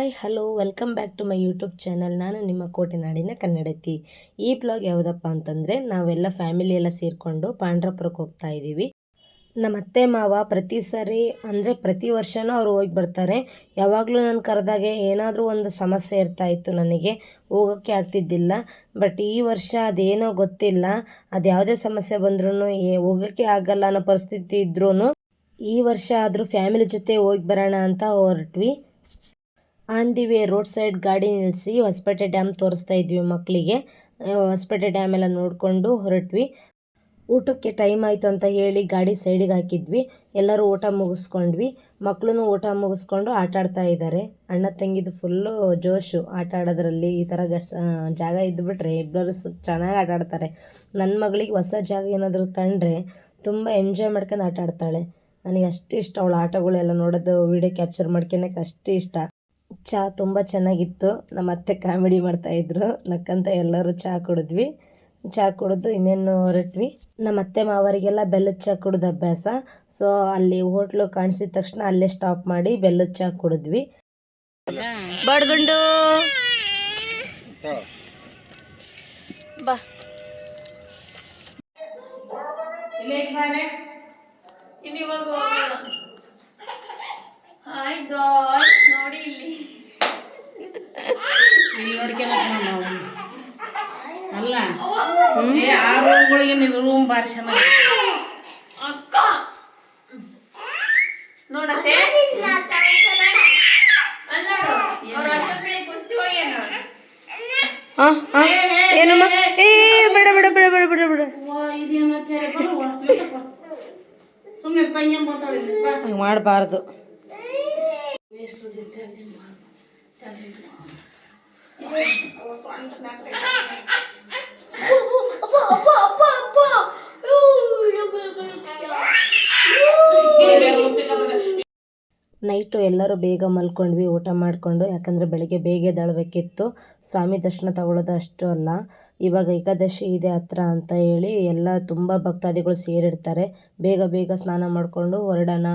Hi hello welcome back to my YouTube channel ನಾನು ನಿಮ್ಮ ಕೋಟೆನಾಡಿನ ಕನ್ನಡತಿ. ಈ ಬ್ಲಾಗ್ ಯಾವುದಪ್ಪ ಅಂತಂದರೆ, ನಾವೆಲ್ಲ ಫ್ಯಾಮಿಲಿ ಎಲ್ಲ ಸೇರಿಕೊಂಡು ಪಾಂಡ್ರಪುರಕ್ಕೆ ಹೋಗ್ತಾ ಇದ್ದೀವಿ. ನಮ್ಮ ಅತ್ತೆ ಮಾವ ಪ್ರತಿ ಸರಿ, ಅಂದರೆ ಪ್ರತಿ ವರ್ಷನೂ ಅವರು ಹೋಗಿ ಬರ್ತಾರೆ. ಯಾವಾಗಲೂ ನಾನು ಕರೆದಾಗೆ ಏನಾದರೂ ಒಂದು ಸಮಸ್ಯೆ ಇರ್ತಾ ಇತ್ತು ನನಗೆ ಹೋಗೋಕ್ಕೆ ಆಗ್ತಿದ್ದಿಲ್ಲ. ಬಟ್ ಈ ವರ್ಷ ಅದೇನೋ ಗೊತ್ತಿಲ್ಲ. ಅದು ಯಾವುದೇ ಸಮಸ್ಯೆ ಬಂದ್ರೂ ಹೋಗೋಕ್ಕೆ ಆಗಲ್ಲ ಅನ್ನೋ ಪರಿಸ್ಥಿತಿ ಇದ್ರೂ ಈ ವರ್ಷ ಆದರೂ ಫ್ಯಾಮಿಲಿ ಜೊತೆ ಹೋಗಿ ಬರೋಣ ಅಂತ ಹೊರಟ್ವಿ. On the way road side ಗಾಡಿ ನಿಲ್ಲಿಸಿ ಹೊಸಪೇಟೆ ಡ್ಯಾಮ್ ತೋರಿಸ್ತಾ ಇದ್ವಿ ಮಕ್ಕಳಿಗೆ. ಹೊಸಪೇಟೆ ಡ್ಯಾಮ್ ಎಲ್ಲ ನೋಡಿಕೊಂಡು ಹೊರಟ್ವಿ. ಊಟಕ್ಕೆ ಟೈಮ್ ಆಯಿತು ಅಂತ ಹೇಳಿ ಗಾಡಿ ಸೈಡಿಗೆ ಹಾಕಿದ್ವಿ. ಎಲ್ಲರೂ ಊಟ ಮುಗಿಸ್ಕೊಂಡ್ವಿ. ಮಕ್ಕಳು ಊಟ ಮುಗಿಸ್ಕೊಂಡು ಆಟ ಆಡ್ತಾ ಇದ್ದಾರೆ ಅಣ್ಣ ತಂಗಿದು ಫುಲ್ಲು ಜೋಶು ಆಟ ಆಡೋದ್ರಲ್ಲಿ ಈ ಥರ ಗಸ್ ಜಾಗ ಇದ್ದುಬಿಟ್ರೆ ಇಬ್ಬರು ಸು, ಚೆನ್ನಾಗಿ ಆಟ ಆಡ್ತಾರೆ. ನನ್ನ ಮಗಳಿಗೆ ಹೊಸ ಜಾಗ ಏನಾದರೂ ಕಂಡ್ರೆ ತುಂಬ ಎಂಜಾಯ್ ಮಾಡ್ಕೊಂಡು ಆಟ ಆಡ್ತಾಳೆ. ನನಗೆ ಅಷ್ಟು ಇಷ್ಟ ಅವಳ ಆಟಗಳೆಲ್ಲ ನೋಡೋದು ವೀಡಿಯೋ ಕ್ಯಾಪ್ಚರ್ ಮಾಡ್ಕೊಳಕ್ಕೆ ಅಷ್ಟು ಇಷ್ಟ. ಚಹಾ ತುಂಬ ಚೆನ್ನಾಗಿತ್ತು. ನಮ್ಮ ಅತ್ತೆ ಕಾಮಿಡಿ ಮಾಡ್ತಾಯಿದ್ರು ನಕ್ಕಂತ ಎಲ್ಲರೂ ಚಹಾ ಕುಡಿದ್ವಿ. ಚಹಾ ಕುಡಿದು ಇನ್ನೇನು ಹೊರಟ್ವಿ. ನಮ್ಮ ಅತ್ತೆ ಮಾವರಿಗೆಲ್ಲ ಬೆಲ್ಲದ ಚಹಾ ಕುಡಿದ ಅಭ್ಯಾಸ. ಸೊ ಅಲ್ಲಿ ಹೋಟ್ಲು ಕಾಣಿಸಿದ ತಕ್ಷಣ ಅಲ್ಲೇ ಸ್ಟಾಪ್ ಮಾಡಿ ಬೆಲ್ಲದ ಚಹಾ ಕುಡಿದ್ವಿ. ಬಡ್ಗುಂಡು! ಬಾ. ಇನ್ನಿವಾಗ ಹಾಯ್ ನೋಡಿ ಇಲ್ಲಿ. ಇಲ್ಲಿ ನೋಡ್ಕೊಳಕ್ ನಾವು ಅಲ್ಲ? ಏ ಆ ರೂಮ್ಗಳಿಗೆ ನಿನ್ನ ರೂಮ್ ಬಾರಿ ಚೆನ್ನಾಗಿ ಅಕ್ಕ. ನೋಡತ್ತೆ ಏನಮ್ಮ? ಏ ಬೇಡ ಬೇಡ ಬೇಡ ಬೇಡ ಸುಮ್ಮನೆ ತಂಗಿ Esto de tarde no ano. Tarde no ano. Opa, opa, opa, opa! Ui, agora eu vou enfiar. Night ಎಲ್ಲರೂ ಬೇಗ ಮಲ್ಕೊಂಡ್ವಿ, ಊಟ ಮಾಡಿಕೊಂಡು. ಯಾಕಂದರೆ ಬೆಳಗ್ಗೆ ಬೇಗ ಎದ್ದೇಳಬೇಕಿತ್ತು. ಸ್ವಾಮಿ ದರ್ಶನ ತಗೊಳ್ಳೋದು ಅಷ್ಟು ಅಲ್ಲ. ಇವಾಗ ಏಕಾದಶಿ ಇದೆ ಹತ್ರ ಅಂತ ಹೇಳಿ ಎಲ್ಲ ತುಂಬ ಭಕ್ತಾದಿಗಳು ಸೇರಿರ್ತಾರೆ. ಬೇಗ ಬೇಗ ಸ್ನಾನ ಮಾಡಿಕೊಂಡು ಹೊರಡೋಣ,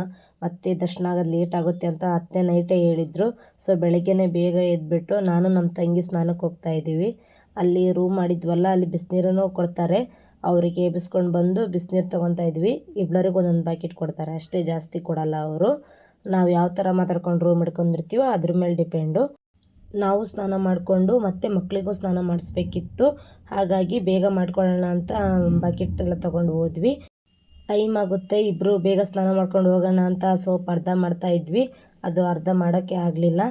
ಮತ್ತೆ ದರ್ಶನ ಆಗೋದು ಲೇಟ್ ಆಗುತ್ತೆ ಅಂತ ಅತ್ತೆ ನೈಟೇ ಹೇಳಿದರು. ಸೊ ಬೆಳಗ್ಗೆನೇ ಬೇಗ ಎದ್ದುಬಿಟ್ಟು ನಾನು ನಮ್ಮ ತಂಗಿ ಸ್ನಾನಕ್ಕೆ ಹೋಗ್ತಾ ಇದ್ದೀವಿ. ಅಲ್ಲಿ ರೂಮ್ ಮಾಡಿದ್ವಲ್ಲ, ಅಲ್ಲಿ ಬಿಸಿನೀರನ್ನು ಕೊಡ್ತಾರೆ. ಅವರಿಗೆ ಎಬ್ಬಿಸ್ಕೊಂಡು ಬಂದು ಬಿಸಿನೀರು ತೊಗೊತಾ ಇದ್ವಿ. ಇಬ್ಬರಿಗೂ ಒಂದೊಂದು ಪ್ಯಾಕೆಟ್ ಕೊಡ್ತಾರೆ. ಅಷ್ಟೇ ಜಾಸ್ತಿ ಕೊಡಲ್ಲ ಅವರು. ನಾವು ಯಾವ ಥರ ಮಾತಾಡ್ಕೊಂಡು ರೂಮ್ ಹಿಡ್ಕೊಂಡಿರ್ತೀವೋ ಅದ್ರ ಮೇಲೆ ಡಿಪೆಂಡು ನಾವು ಸ್ನಾನ ಮಾಡಿಕೊಂಡು ಮತ್ತೆ ಮಕ್ಕಳಿಗೂ ಸ್ನಾನ ಮಾಡಿಸ್ಬೇಕಿತ್ತು. ಹಾಗಾಗಿ ಬೇಗ ಮಾಡ್ಕೊಳ್ಳೋಣ ಅಂತ ಬಕೆಟ್ ಎಲ್ಲ ತೊಗೊಂಡು ಹೋದ್ವಿ. ಟೈಮ್ ಆಗುತ್ತೆ ಇಬ್ಬರು ಬೇಗ ಸ್ನಾನ ಮಾಡ್ಕೊಂಡು ಹೋಗೋಣ ಅಂತ ಸೋಪ್ ಅರ್ಧ ಮಾಡ್ತಾ ಇದ್ವಿ. ಅದು ಅರ್ಧ ಮಾಡೋಕ್ಕೆ ಆಗಲಿಲ್ಲ.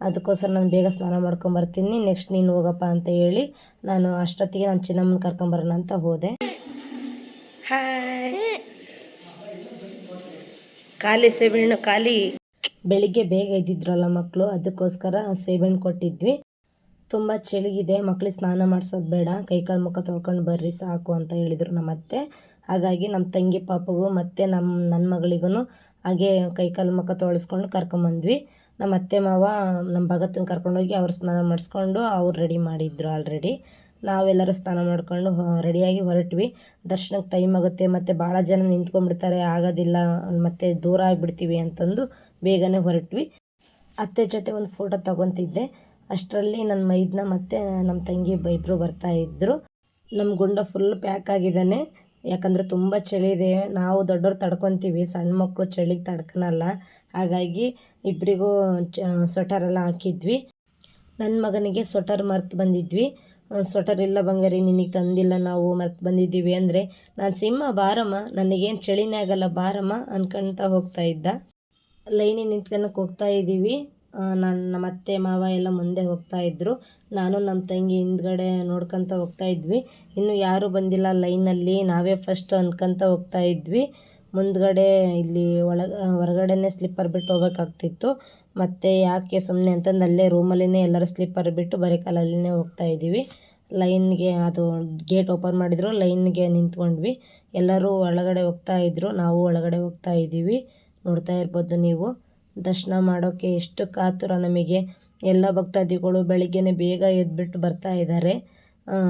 ಅದಕ್ಕೋಸ್ಕರ ನಾನು ಬೇಗ ಸ್ನಾನ ಮಾಡ್ಕೊಂಬರ್ತೀನಿ ನೆಕ್ಸ್ಟ್ ನೀನು ಹೋಗಪ್ಪ ಅಂತ ಹೇಳಿ ನಾನು ಅಷ್ಟೊತ್ತಿಗೆ ನಾನು ಚಿನ್ನಮ್ಮನ ಕರ್ಕೊಂಬರೋಣ ಅಂತ ಹೋದೆ. ಹಾಯ್ ಖಾಲಿ ಸೇಬಣ್ಣು ಖಾಲಿ ಬೆಳಿಗ್ಗೆ ಬೇಗ ಇದ್ದಿದ್ರಲ್ಲ ಮಕ್ಕಳು ಅದಕ್ಕೋಸ್ಕರ ಸೇಬೆಹಣ್ಣು ಕೊಟ್ಟಿದ್ವಿ. ತುಂಬ ಚಳಿಗಿದೆ ಮಕ್ಳಿಗೆ ಸ್ನಾನ ಮಾಡ್ಸೋದು ಬೇಡ, ಕೈಕಾಲು ಮುಖ ತೊಳ್ಕೊಂಡು ಬರ್ರಿ ಸಾಕು ಅಂತ ಹೇಳಿದರು ನಮ್ಮ ಅತ್ತೆ ಹಾಗಾಗಿ ನಮ್ಮ ತಂಗಿ ಪಾಪಗೂ ಮತ್ತು ನಮ್ಮ ನನ್ನ ಮಗಳಿಗೂ ಹಾಗೆ ಕೈಕಾಲು ಮುಖ ತೊಳೆಸ್ಕೊಂಡು ಕರ್ಕೊಂಬಂದ್ವಿ ನಮ್ಮ ಅತ್ತೆ ಮಾವ ನಮ್ಮ ಭಗತ್ತನ್ನ ಕರ್ಕೊಂಡೋಗಿ ಅವ್ರು ಸ್ನಾನ ಮಾಡಿಸ್ಕೊಂಡು ಅವ್ರು ರೆಡಿ ಮಾಡಿದ್ರು ಆಲ್ರೆಡಿ ನಾವೆಲ್ಲರೂ ಸ್ನಾನ ಮಾಡಿಕೊಂಡು ರೆಡಿಯಾಗಿ ಹೊರಟ್ವಿ. ದರ್ಶನಕ್ಕೆ ಟೈಮ್ ಆಗುತ್ತೆ. ಮತ್ತು ಭಾಳ ಜನ ನಿಂತ್ಕೊಂಡ್ಬಿಡ್ತಾರೆ. ಆಗೋದಿಲ್ಲ. ಮತ್ತು ದೂರ ಆಗಿಬಿಡ್ತೀವಿ ಅಂತಂದು ಬೇಗನೆ ಹೊರಟ್ವಿ. ಅತ್ತೆ ಜೊತೆ ಒಂದು ಫೋಟೋ ತಗೊತಿದ್ದೆ. ಅಷ್ಟರಲ್ಲಿ ನನ್ನ ಮೈದ್ನ ಮತ್ತು ನಮ್ಮ ತಂಗಿ ಇಬ್ಬರು ಬರ್ತಾಯಿದ್ರು ನಮ್ಮ ಗುಂಡ ಫುಲ್ ಪ್ಯಾಕ್ ಆಗಿದ್ದಾನೆ. ಯಾಕಂದರೆ ತುಂಬ ಚಳಿ ಇದೆ. ನಾವು ದೊಡ್ಡವ್ರು ತಡ್ಕೊತೀವಿ. ಸಣ್ಣ ಮಕ್ಕಳು ಚಳಿಗೆ ತಡ್ಕೊಳಲ್ಲ ಹಾಗಾಗಿ ಇಬ್ಬರಿಗೂ ಚ ಸ್ವೆಟರೆಲ್ಲ ಹಾಕಿದ್ವಿ. ನನ್ನ ಮಗನಿಗೆ ಸ್ವೆಟರ್ ಮರ್ತು ಬಂದಿದ್ವಿ. ಸ್ವೆಟರ್ ಇಲ್ಲ ಬಂಗಾರಿ, ನಿನಗೆ ತಂದಿಲ್ಲ ನಾವು ಮತ್ತೆ ಬಂದಿದ್ದೀವಿ ಅಂದರೆ, ನಾನು ಸಿಂಹ ಬಾರಮ್ಮ, ನನಗೇನು ಚಳಿನೇ ಆಗಲ್ಲ ಬಾರಮ್ಮ ಅನ್ಕೊಳ್ತಾ ಹೋಗ್ತಾ ಇದ್ದ. ಲೈನಿಗೆ ನಿಂತ್ಕೊಳಕ್ಕೆ ಹೋಗ್ತಾ ಇದ್ದೀವಿ ನನ್ನ ಮತ್ತೆ ಮಾವ ಎಲ್ಲ ಮುಂದೆ ಹೋಗ್ತಾ ಇದ್ದರು ನಾನು ನಮ್ಮ ತಂಗಿ ಹಿಂದ್ಗಡೆ ನೋಡ್ಕೊತ ಹೋಗ್ತಾ ಇದ್ವಿ. ಇನ್ನೂ ಯಾರೂ ಬಂದಿಲ್ಲ ಲೈನಲ್ಲಿ, ನಾವೇ ಫಸ್ಟ್ ಅನ್ಕೊತ ಹೋಗ್ತಾ ಇದ್ವಿ. ಮುಂದ್ಗಡೆ ಇಲ್ಲಿ ಒಳಗೆ ಹೊರಗಡೆನೇ ಸ್ಲಿಪ್ಪರ್ ಬಿಟ್ಟು ಹೋಗ್ಬೇಕಾಗ್ತಿತ್ತು. ಮತ್ತು ಯಾಕೆ ಸುಮ್ಮನೆ ಅಂತಂದು ಅಲ್ಲೇ ರೂಮಲ್ಲೇ ಎಲ್ಲರೂ ಸ್ಲಿಪ್ಪರ್ ಬಿಟ್ಟು ಬರೀ ಕಾಲಲ್ಲಿನೇ ಹೋಗ್ತಾ ಇದ್ದೀವಿ. ಲೈನ್ಗೆ ಅದು ಗೇಟ್ ಓಪನ್ ಮಾಡಿದ್ರು, ಲೈನ್ಗೆ ನಿಂತ್ಕೊಂಡ್ವಿ. ಎಲ್ಲರೂ ಒಳಗಡೆ ಹೋಗ್ತಾ ಇದ್ದರು ನಾವು ಒಳಗಡೆ ಹೋಗ್ತಾ ಇದ್ದೀವಿ. ನೋಡ್ತಾ ಇರ್ಬೋದು ನೀವು. ದರ್ಶನ ಮಾಡೋಕ್ಕೆ ಎಷ್ಟು ಕಾತುರ ನಮಗೆ. ಎಲ್ಲ ಭಕ್ತಾದಿಗಳು ಬೆಳಿಗ್ಗೆನೇ ಬೇಗ ಎದ್ಬಿಟ್ಟು ಬರ್ತಾ ಇದ್ದಾರೆ.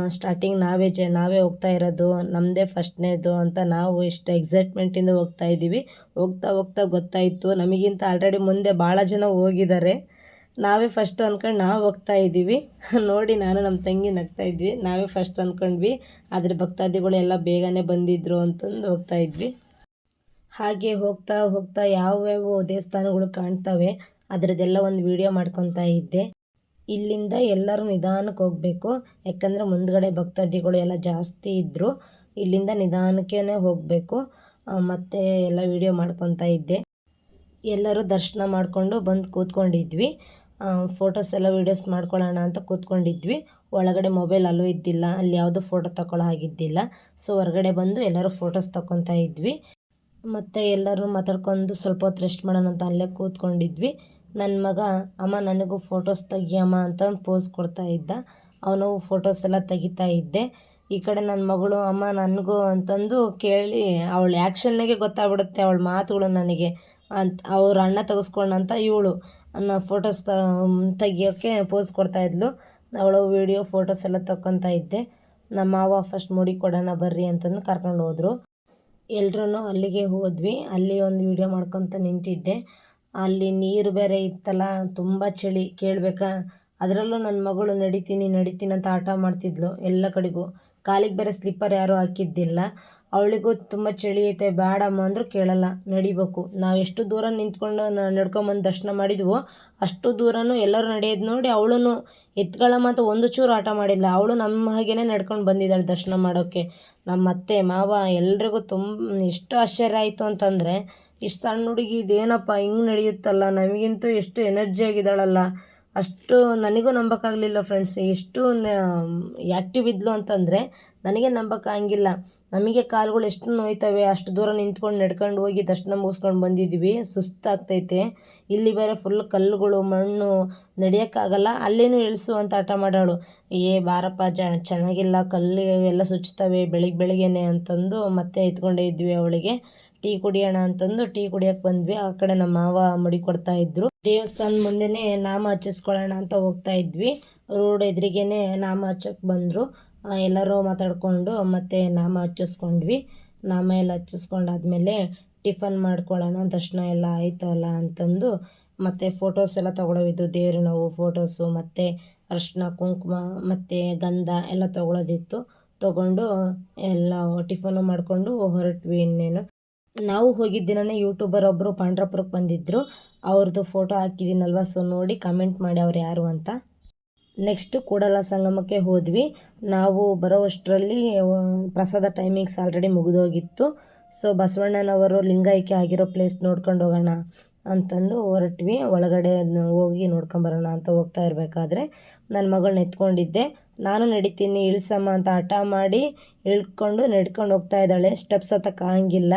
ಸ್ಟಾರ್ಟಿಂಗ್ ನಾವೇ ಜ, ನಾವೇ ಹೋಗ್ತಾ ಇರೋದು ನಮ್ಮದೇ ಫಸ್ಟ್ನೇದು ಅಂತ ನಾವು ಎಷ್ಟು ಎಕ್ಸೈಟ್ಮೆಂಟಿಂದ ಹೋಗ್ತಾ ಇದ್ದೀವಿ. ಹೋಗ್ತಾ ಹೋಗ್ತಾ ಗೊತ್ತಾಯಿತು ನಮಗಿಂತ ಆಲ್ರೆಡಿ ಮುಂದೆ ಭಾಳ ಜನ ಹೋಗಿದ್ದಾರೆ. ನಾವೇ ಫಸ್ಟ್ ಅಂದ್ಕೊಂಡು ನಾವು ಹೋಗ್ತಾ ಇದ್ದೀವಿ. ನೋಡಿ ನಾನು ನಮ್ಮ ತಂಗಿ ನಗ್ತಾ ಇದ್ವಿ. ನಾವೇ ಫಸ್ಟ್ ಅಂದ್ಕೊಂಡ್ವಿ ಆದರೆ ಭಕ್ತಾದಿಗಳು ಎಲ್ಲ ಬೇಗನೆ ಬಂದಿದ್ರು ಅಂತಂದು ಹೋಗ್ತಾ ಇದ್ವಿ. ಹಾಗೆ ಹೋಗ್ತಾ ಹೋಗ್ತಾ ಯಾವ್ಯಾವ ದೇವಸ್ಥಾನಗಳು ಕಾಣ್ತವೆ. ಅದರದ್ದೆಲ್ಲ ಒಂದು ವಿಡಿಯೋ ಮಾಡ್ಕೊತಾ ಇದ್ದೆ. ಇಲ್ಲಿಂದ ಎಲ್ಲರೂ ನಿಧಾನಕ್ಕೆ ಹೋಗಬೇಕು. ಯಾಕಂದರೆ ಮುಂದ್ಗಡೆ ಭಕ್ತಾದಿಗಳು ಎಲ್ಲ ಜಾಸ್ತಿ ಇದ್ದರು ಇಲ್ಲಿಂದ ನಿಧಾನಕ್ಕೇ ಹೋಗಬೇಕು. ಮತ್ತು ಎಲ್ಲ ವಿಡಿಯೋ ಮಾಡ್ಕೊತಾ ಇದ್ದೆ. ಎಲ್ಲರೂ ದರ್ಶನ ಮಾಡಿಕೊಂಡು ಬಂದು ಕೂತ್ಕೊಂಡಿದ್ವಿ. ಫೋಟೋಸ್ ಎಲ್ಲ ವೀಡಿಯೋಸ್ ಮಾಡ್ಕೊಳ್ಳೋಣ ಅಂತ ಕೂತ್ಕೊಂಡಿದ್ವಿ. ಒಳಗಡೆ ಮೊಬೈಲ್ ಅಲ್ಲೂ ಇದ್ದಿಲ್ಲ. ಅಲ್ಲಿ ಯಾವುದೂ ಫೋಟೋ ತಗೊಳ್ಳೋ ಹಾಗಿದ್ದಿಲ್ಲ. ಸೊ ಹೊರಗಡೆ ಬಂದು ಎಲ್ಲರೂ ಫೋಟೋಸ್ ತಗೊತಾ ಇದ್ವಿ. ಮತ್ತು ಎಲ್ಲರೂ ಮಾತಾಡ್ಕೊಂಡು ಸ್ವಲ್ಪ ಹೊತ್ತು ರೆಸ್ಟ್ ಮಾಡೋಣ ಅಂತ ಅಲ್ಲೇ ಕೂತ್ಕೊಂಡಿದ್ವಿ. ನನ್ನ ಮಗ, ಅಮ್ಮ, ನನಗೂ ಫೋಟೋಸ್ ತೆಗಿಯಮ್ಮ ಅಂತ ಪೋಸ್ ಕೊಡ್ತಾ ಇದ್ದ. ಅವನು ಫೋಟೋಸ್ ಎಲ್ಲ ತೆಗಿತಾ ಇದ್ದೆ. ಈ ಕಡೆ ನನ್ನ ಮಗಳು, ಅಮ್ಮ, ನನಗೂ ಅಂತಂದು ಕೇಳಿ, ಅವಳ ಆ್ಯಕ್ಷನ್ನಾಗೆ ಗೊತ್ತಾಗ್ಬಿಡುತ್ತೆ, ಅವಳ ಮಾತುಗಳು ನನಗೆ. ಅಂತ, ಅವ್ರ ಅಣ್ಣ ತೆಗೆಸ್ಕೊಂಡಂತ ಇವಳು ನನ್ನ ಫೋಟೋಸ್ ತೆಗಿಯೋಕ್ಕೆ ಪೋಸ್ ಕೊಡ್ತಾಯಿದ್ಲು ಅವಳು ವೀಡಿಯೋ ಫೋಟೋಸ್ ಎಲ್ಲ ತಗೊತಾ ಇದ್ದೆ. ನಮ್ಮ ಮಾವ ಫಸ್ಟ್ ಮುಡಿ ಕೊಡೋಣ ಬರ್ರಿ ಅಂತಂದು ಕರ್ಕೊಂಡು ಹೋದರು. ಎಲ್ಲರೂ ಅಲ್ಲಿಗೆ ಹೋದ್ವಿ. ಅಲ್ಲಿ ಒಂದು ವೀಡಿಯೋ ಮಾಡ್ಕೊತ ನಿಂತಿದ್ದೆ. ಅಲ್ಲಿ ನೀರು ಬೇರೆ ಇತ್ತಲ್ಲ, ತುಂಬ ಚಳಿ ಕೇಳಬೇಕಾ? ಅದರಲ್ಲೂ ನನ್ನ ಮಗಳು ನಡಿತೀನಿ ನಡಿತೀನಿ ಅಂತ ಆಟ ಮಾಡ್ತಿದ್ಲು ಎಲ್ಲ ಕಡೆಗೂ. ಕಾಲಿಗೆ ಬೇರೆ ಸ್ಲಿಪ್ಪರ್ ಯಾರೂ ಹಾಕಿದ್ದಿಲ್ಲ. ಅವಳಿಗೂ ತುಂಬ ಚಳಿ ಐತೆ ಬೇಡಮ್ಮ ಅಂದರೂ ಕೇಳಲ್ಲ, ನಡಿಬೇಕು. ನಾವು ಎಷ್ಟು ದೂರ ನಿಂತ್ಕೊಂಡು ನಡ್ಕೊಂಬಂದು ದರ್ಶನ ಮಾಡಿದ್ವೋ, ಅಷ್ಟು ದೂರನೂ ಎಲ್ಲರೂ ನಡೆಯೋದು ನೋಡಿ ಅವಳು ಎತ್ಕೊಳ್ಳಮ್ಮ ಅಂತ ಒಂದು ಚೂರು ಆಟ ಮಾಡಿಲ್ಲ. ಅವಳು ನಮ್ಮ ಹಾಗೆಯೇ ನಡ್ಕೊಂಡು ಬಂದಿದ್ದಾಳೆ ದರ್ಶನ ಮಾಡೋಕ್ಕೆ ನಮ್ಮ ಅತ್ತೆ ಮಾವ ಎಲ್ರಿಗೂ ತುಂಬ, ಎಷ್ಟು ಆಶ್ಚರ್ಯ ಆಯಿತು ಅಂತಂದರೆ ಇಷ್ಟು ಸಣ್ಣ ಹುಡುಗಿ ಇದೇನಪ್ಪ, ಹಿಂಗೆ ನಡೆಯುತ್ತಲ್ಲ, ನಮಗಿಂತೂ ಎಷ್ಟು ಎನರ್ಜಿ ಆಗಿದ್ದಾಳಲ್ಲ. ಅಷ್ಟು ನನಗೂ ನಂಬೋಕ್ಕಾಗಲಿಲ್ಲ ಫ್ರೆಂಡ್ಸ್, ಎಷ್ಟು ಆ್ಯಕ್ಟಿವ್ ಇದ್ಲು ಅಂತಂದರೆ ನನಗೆ ನಂಬೋಕ್ಕಾಗಿಲ್ಲ ನಮಗೆ ಕಾಲುಗಳು ಎಷ್ಟು ನೋಯ್ತವೆ, ಅಷ್ಟು ದೂರ ನಿಂತ್ಕೊಂಡು ನಡ್ಕೊಂಡು ಹೋಗಿ ದರ್ಶನ ಮುಗಿಸ್ಕೊಂಡು ಬಂದಿದ್ವಿ. ಸುಸ್ತಾಗ್ತೈತೆ. ಇಲ್ಲಿ ಬೇರೆ ಫುಲ್ ಕಲ್ಲುಗಳು, ಮಣ್ಣು ನಡೆಯೋಕ್ಕಾಗಲ್ಲ. ಅಲ್ಲೇನು ಇಳಿಸು ಅಂತ ಆಟ ಮಾಡೋಳು. ಏ ಬಾರಪ್ಪ, ಜ, ಚೆನ್ನಾಗಿಲ್ಲ, ಕಲ್ಲು ಎಲ್ಲ ಸುಚ್ತವೆ ಬೆಳಿಗ್ಗೆ ಬೆಳಿಗ್ಗೆನೆ ಅಂತಂದು ಮತ್ತೆ ಎತ್ಕೊಂಡೇ ಇದ್ವಿ ಅವಳಿಗೆ. ಟೀ ಕುಡಿಯೋಣ ಅಂತಂದು ಟೀ ಕುಡಿಯೋಕೆ ಬಂದ್ವಿ. ಆ ಕಡೆ ನಮ್ಮ ಮಾವ ಮಡಿ ಕೊಡ್ತಾ ಇದ್ರು. ದೇವಸ್ಥಾನದ ಮುಂದೆನೇ ನಾಮ ಹಚ್ಚಿಸ್ಕೊಳ್ಳೋಣ ಅಂತ ಹೋಗ್ತಾ ಇದ್ವಿ. ರೋಡ್ ಎದುರಿಗೇನೆ ನಾಮ ಹಚ್ಚಕ್ಕೆ ಬಂದರು. ಎಲ್ಲರೂ ಮಾತಾಡಿಕೊಂಡು ಮತ್ತೆ ನಾಮ ಹಚ್ಚಿಸ್ಕೊಂಡ್ವಿ. ನಾಮ ಎಲ್ಲ ಹಚ್ಚಿಸ್ಕೊಂಡಾದ್ಮೇಲೆ ಟಿಫನ್ ಮಾಡ್ಕೊಳ್ಳೋಣ ದರ್ಶನ ಎಲ್ಲ ಆಯಿತಲ್ಲ ಅಂತಂದು ಮತ್ತೆ ಫೋಟೋಸ್ ಎಲ್ಲ ತೊಗೊಳೋವಿದ್ದು ದೇವ್ರ ನಾವು, ಫೋಟೋಸು, ಮತ್ತು ಅರಿಶಿನ, ಕುಂಕುಮ, ಮತ್ತೆ ಗಂಧ ಎಲ್ಲ ತೊಗೊಳೋದಿತ್ತು. ತಗೊಂಡು ಎಲ್ಲ ಟಿಫನು ಮಾಡಿಕೊಂಡು ಹೊರಟ್ವಿ ಇನ್ನೇನು. ನಾವು ಹೋಗಿದ್ದ ದಿನನೇ ಯೂಟ್ಯೂಬರ್ ಒಬ್ಬರು ಪಾಂಡ್ರಪುರಕ್ಕೆ ಬಂದಿದ್ದರು ಅವ್ರದ್ದು ಫೋಟೋ ಹಾಕಿದ್ದೀನಲ್ವ ಸೊ ನೋಡಿ ಕಮೆಂಟ್ ಮಾಡಿ ಅವ್ರು ಯಾರು ಅಂತ. ನೆಕ್ಸ್ಟ್ ಕೂಡಲ ಸಂಗಮಕ್ಕೆ ಹೋದ್ವಿ. ನಾವು ಬರೋವಷ್ಟರಲ್ಲಿ ಪ್ರಸಾದ ಟೈಮಿಂಗ್ಸ್ ಆಲ್ರೆಡಿ ಮುಗಿದೋಗಿತ್ತು. ಸೊ ಬಸವಣ್ಣನವರು ಲಿಂಗೈಕ್ಯ ಆಗಿರೋ ಪ್ಲೇಸ್ ನೋಡ್ಕೊಂಡು ಹೋಗೋಣ ಅಂತಂದು ಹೊರಟ್ವಿ. ಒಳಗಡೆ ಹೋಗಿ ನೋಡ್ಕೊಂಬರೋಣ ಅಂತ ಹೋಗ್ತಾ ಇರಬೇಕಾದ್ರೆ ನನ್ನ ಮಗಳನ್ನ ಎತ್ಕೊಂಡಿದ್ದೆ ನಾನು ನಡಿತೀನಿ ಇಳಿಸಮ್ಮ ಅಂತ ಹಠ ಮಾಡಿ ಇಳ್ಕೊಂಡು ನಡ್ಕೊಂಡು ಹೋಗ್ತಾ ಇದ್ದಾಳೆ. ಸ್ಟೆಪ್ಸ್ ಹತ್ತಕ್ಕಾಗಿಲ್ಲ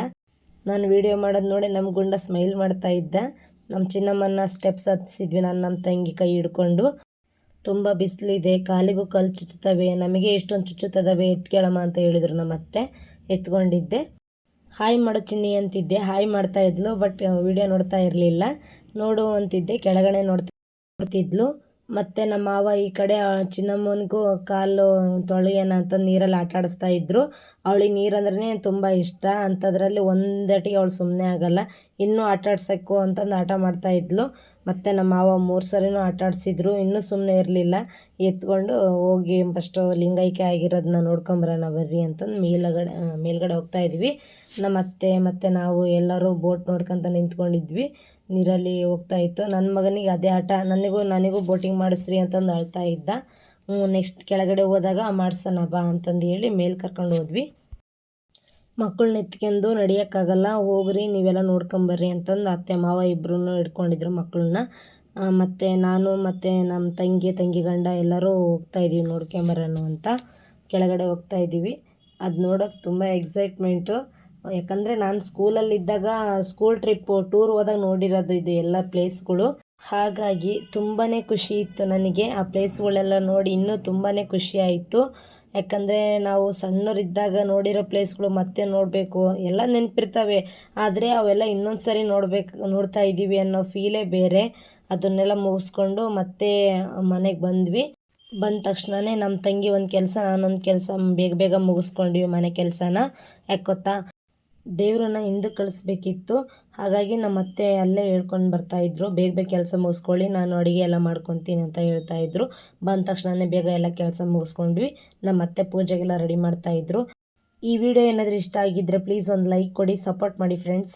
ನಾನು ವೀಡಿಯೋ ಮಾಡೋದು ನೋಡಿ ನಮ್ಮ ಗುಂಡ ಸ್ಮೈಲ್ ಮಾಡ್ತಾ ಇದ್ದೆ. ನಮ್ಮ ಚಿನ್ನಮ್ಮನ ಸ್ಟೆಪ್ಸ್ ಹತ್ತಿಸಿದ್ವಿ. ನಾನು ನಮ್ಮ ತಂಗಿ ಕೈ ಹಿಡ್ಕೊಂಡು. ತುಂಬ ಬಿಸಿಲಿದೆ. ಕಾಲಿಗೂ ಕಲ್ಲು ಚುಚ್ಚುತ್ತವೆ. ನಮಗೆ ಎಷ್ಟೊಂದು ಚುಚ್ಚುತ್ತದವೆ ಎತ್ಕೇಳಮ್ಮ ಅಂತ ಹೇಳಿದ್ರು ನಮ್ಮ ಅತ್ತೆ. ಎತ್ಕೊಂಡಿದ್ದೆ ಹಾಯ್ ಮಾಡೋ ಚಿನ್ನಿ ಅಂತಿದ್ದೆ. ಹಾಯ್ ಮಾಡ್ತಾ ಇದ್ಲು ಬಟ್ ವಿಡಿಯೋ ನೋಡ್ತಾ ಇರಲಿಲ್ಲ. ನೋಡು ಅಂತಿದ್ದೆ. ಕೆಳಗಡೆ ನೋಡ್ತಾ ನೋಡ್ತಿದ್ಲು. ಮತ್ತು ನಮ್ಮ ಮಾವ ಈ ಕಡೆ ಚಿನ್ನಮ್ಮನಿಗೂ ಕಾಲು ತೊಳೆಯೋಣ ಅಂತ ನೀರಲ್ಲಿ ಆಟ ಆಡಿಸ್ತಾ ಇದ್ದರು ಅವಳಿಗೆ ನೀರಂದ್ರೇ ತುಂಬ ಇಷ್ಟ. ಅಂಥದ್ರಲ್ಲಿ ಒಂದಟಿಗೆ ಅವಳು ಸುಮ್ಮನೆ ಆಗಲ್ಲ. ಇನ್ನೂ ಆಟ ಆಡ್ಸೋಕ್ಕು ಅಂತಂದು ಆಟ ಮಾಡ್ತಾ ಇದ್ಲು. ಮತ್ತು ನಮ್ಮ ಮಾವ ಮೂರು ಸರಿನೂ ಆಟ ಆಡಿಸಿದ್ರು ಇನ್ನೂ ಸುಮ್ಮನೆ ಇರಲಿಲ್ಲ. ಎತ್ಕೊಂಡು ಹೋಗಿ ಫಸ್ಟು ಲಿಂಗೈಕ್ಯ ಆಗಿರೋದನ್ನ ನೋಡ್ಕೊಂಬರೋಣ ಬರ್ರಿ ಅಂತಂದು ಮೇಲಗಡೆ, ಮೇಲ್ಗಡೆ ಹೋಗ್ತಾ ಇದ್ವಿ. ನಮ್ಮ ಅತ್ತೆ ಮತ್ತು ನಾವು ಎಲ್ಲರೂ ಬೋಟ್ ನೋಡ್ಕೊಂತ ನಿಂತ್ಕೊಂಡಿದ್ವಿ. ನೀರಲ್ಲಿ ಹೋಗ್ತಾ ಇತ್ತು. ನನ್ನ ಮಗನಿಗೆ ಅದೇ ಆಟ ನನಗೂ ನನಗೂ ಬೋಟಿಂಗ್ ಮಾಡಿಸ್ರಿ ಅಂತಂದು ಅಳ್ತಾ ಇದ್ದ. ನೆಕ್ಸ್ಟ್ ಕೆಳಗಡೆ ಹೋದಾಗ ಮಾಡಿಸೋಣ ಬಾ ಅಂತಂದು ಹೇಳಿ ಮೇಲೆ ಕರ್ಕೊಂಡು ಹೋದ್ವಿ. ಮಕ್ಕಳನ್ನ ಎತ್ಕೊಂಡು ನಡಿಯೋಕ್ಕಾಗಲ್ಲ, ಹೋಗ್ರಿ, ನೀವೆಲ್ಲ ನೋಡ್ಕೊಂಬರ್ರಿ ಅಂತಂದು ಅತ್ತೆ, ಮಾವ ಇಬ್ಬರೂ ಹಿಡ್ಕೊಂಡಿದ್ರು ಮಕ್ಕಳನ್ನ. ಮತ್ತು ನಾನು ಮತ್ತು ನಮ್ಮ ತಂಗಿ ತಂಗಿ ಗಂಡ ಎಲ್ಲರೂ ಹೋಗ್ತಾ ಹೋಗ್ತಾಯಿದ್ದೀವಿ ನೋಡ್ಕೊಂಬರೋಣ ಅಂತ. ಕೆಳಗಡೆ ಹೋಗ್ತಾ ಇದ್ದೀವಿ ಅದು ನೋಡೋಕೆ ತುಂಬ ಎಕ್ಸೈಟ್ಮೆಂಟು ಯಾಕಂದರೆ ನಾನು ಸ್ಕೂಲಲ್ಲಿದ್ದಾಗ ಸ್ಕೂಲ್ ಟ್ರಿಪ್ಪು ಟೂರ್ ಹೋದಾಗ ನೋಡಿರೋದು ಇದು ಎಲ್ಲ ಪ್ಲೇಸ್ಗಳು. ಹಾಗಾಗಿ ತುಂಬಾ ಖುಷಿ ಇತ್ತು ನನಗೆ. ಆ ಪ್ಲೇಸ್ಗಳೆಲ್ಲ ನೋಡಿ ಇನ್ನೂ ತುಂಬಾ ಖುಷಿ ಆಯಿತು. ಯಾಕಂದರೆ ನಾವು ಸಣ್ಣವರಿದ್ದಾಗ ನೋಡಿರೋ ಪ್ಲೇಸ್ಗಳು ಮತ್ತೆ ನೋಡಬೇಕು. ಎಲ್ಲ ನೆನಪಿರ್ತವೆ. ಆದರೆ ಅವೆಲ್ಲ ಇನ್ನೊಂದು ಸರಿ ನೋಡಬೇಕು, ನೋಡ್ತಾ ಇದ್ದೀವಿ ಅನ್ನೋ ಫೀಲೇ ಬೇರೆ. ಅದನ್ನೆಲ್ಲ ಮುಗಿಸ್ಕೊಂಡು ಮತ್ತೆ ಮನೆಗೆ ಬಂದ್ವಿ. ಬಂದ ತಕ್ಷಣವೇ ನಮ್ಮ ತಂಗಿ ಒಂದು ಕೆಲಸ, ನಾನೊಂದು ಕೆಲಸ ಬೇಗ ಬೇಗ ಮುಗಿಸ್ಕೊಂಡ್ವಿ ಮನೆ ಕೆಲಸನ. ಯಾಕೆ ಗೊತ್ತಾ? ದೇವ್ರನ್ನ ಹಿಂದಕ್ಕೆ ಕಳಿಸ್ಬೇಕಿತ್ತು. ಹಾಗಾಗಿ ನಮ್ಮ ಅತ್ತೆ ಅಲ್ಲೇ ಹೇಳ್ಕೊಂಡು ಬರ್ತಾಯಿದ್ರು ಬೇಗ ಬೇಗ ಕೆಲಸ ಮುಗಿಸ್ಕೊಳ್ಳಿ, ನಾನು ಅಡುಗೆ ಎಲ್ಲ ಮಾಡ್ಕೊತೀನಿ ಅಂತ ಹೇಳ್ತಾ ಇದ್ರು. ಬಂದ ತಕ್ಷಣನೇ ಬೇಗ ಎಲ್ಲ ಕೆಲಸ ಮುಗಿಸ್ಕೊಂಡ್ವಿ. ನಮ್ಮ ಅತ್ತೆ ಪೂಜೆಗೆಲ್ಲ ರೆಡಿ ಮಾಡ್ತಾಯಿದ್ರು ಈ ವಿಡಿಯೋ ಏನಾದರೂ ಇಷ್ಟ ಆಗಿದ್ರೆ ಪ್ಲೀಸ್ ಒಂದು ಲೈಕ್ ಕೊಡಿ ಸಪೋರ್ಟ್ ಮಾಡಿ ಫ್ರೆಂಡ್ಸ್